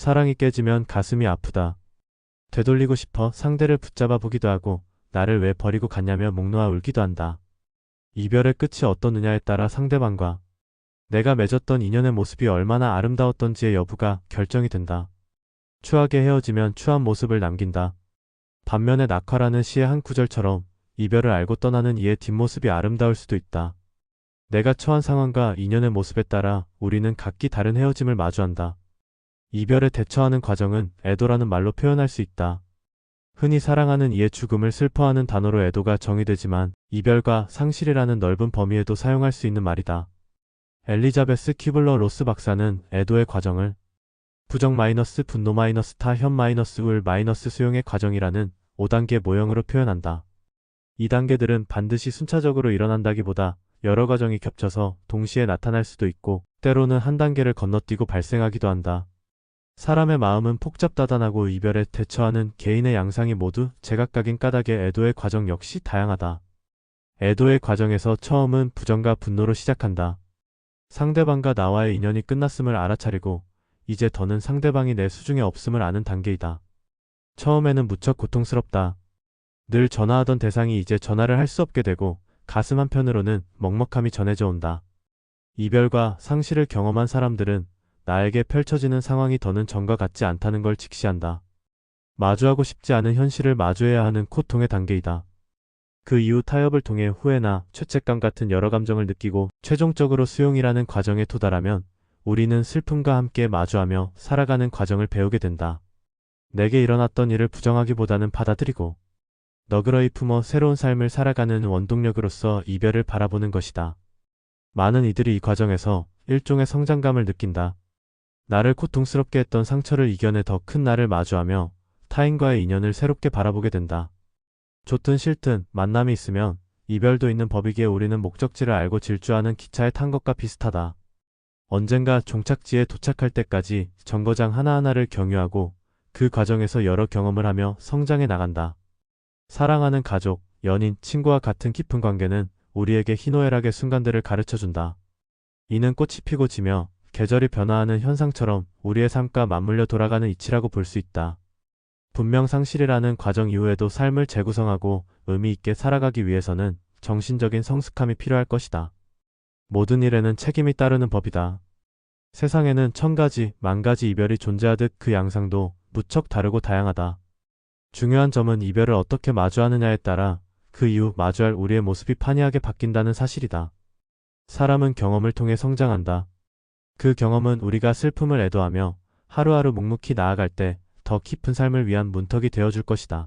사랑이 깨지면 가슴이 아프다. 되돌리고 싶어 상대를 붙잡아 보기도 하고 나를 왜 버리고 갔냐며 목 놓아 울기도 한다. 이별의 끝이 어떠느냐에 따라 상대방과 내가 맺었던 인연의 모습이 얼마나 아름다웠던지의 여부가 결정이 된다. 추하게 헤어지면 추한 모습을 남긴다. 반면에 낙화라는 시의 한 구절처럼 이별을 알고 떠나는 이의 뒷모습이 아름다울 수도 있다. 내가 처한 상황과 인연의 모습에 따라 우리는 각기 다른 헤어짐을 마주한다. 이별에 대처하는 과정은 애도라는 말로 표현할 수 있다. 흔히 사랑하는 이의 죽음을 슬퍼하는 단어로 애도가 정의되지만 이별과 상실이라는 넓은 범위에도 사용할 수 있는 말이다. 엘리자베스 키블러 로스 박사는 애도의 과정을 부정 마이너스 분노 마이너스 타 현 마이너스 울 마이너스 수용의 과정이라는 5단계 모형으로 표현한다. 이 단계들은 반드시 순차적으로 일어난다기보다 여러 과정이 겹쳐서 동시에 나타날 수도 있고 때로는 한 단계를 건너뛰고 발생하기도 한다. 사람의 마음은 복잡다단하고 이별에 대처하는 개인의 양상이 모두 제각각인 까닭에 애도의 과정 역시 다양하다. 애도의 과정에서 처음은 부정과 분노로 시작한다. 상대방과 나와의 인연이 끝났음을 알아차리고 이제 더는 상대방이 내 수중에 없음을 아는 단계이다. 처음에는 무척 고통스럽다. 늘 전화하던 대상이 이제 전화를 할 수 없게 되고 가슴 한편으로는 먹먹함이 전해져 온다. 이별과 상실을 경험한 사람들은 나에게 펼쳐지는 상황이 더는 전과 같지 않다는 걸 직시한다. 마주하고 싶지 않은 현실을 마주해야 하는 고통의 단계이다. 그 이후 타협을 통해 후회나 죄책감 같은 여러 감정을 느끼고 최종적으로 수용이라는 과정에 도달하면 우리는 슬픔과 함께 마주하며 살아가는 과정을 배우게 된다. 내게 일어났던 일을 부정하기보다는 받아들이고 너그러이 품어 새로운 삶을 살아가는 원동력으로서 이별을 바라보는 것이다. 많은 이들이 이 과정에서 일종의 성장감을 느낀다. 나를 고통스럽게 했던 상처를 이겨내 더 큰 나를 마주하며 타인과의 인연을 새롭게 바라보게 된다. 좋든 싫든 만남이 있으면 이별도 있는 법이기에 우리는 목적지를 알고 질주하는 기차에 탄 것과 비슷하다. 언젠가 종착지에 도착할 때까지 정거장 하나하나를 경유하고 그 과정에서 여러 경험을 하며 성장해 나간다. 사랑하는 가족, 연인, 친구와 같은 깊은 관계는 우리에게 희노애락의 순간들을 가르쳐 준다. 이는 꽃이 피고 지며 계절이 변화하는 현상처럼 우리의 삶과 맞물려 돌아가는 이치라고 볼 수 있다. 분명 상실이라는 과정 이후에도 삶을 재구성하고 의미 있게 살아가기 위해서는 정신적인 성숙함이 필요할 것이다. 모든 일에는 책임이 따르는 법이다. 세상에는 천 가지, 만 가지 이별이 존재하듯 그 양상도 무척 다르고 다양하다. 중요한 점은 이별을 어떻게 마주하느냐에 따라 그 이후 마주할 우리의 모습이 판이하게 바뀐다는 사실이다. 사람은 경험을 통해 성장한다. 그 경험은 우리가 슬픔을 애도하며 하루하루 묵묵히 나아갈 때 더 깊은 삶을 위한 문턱이 되어줄 것이다.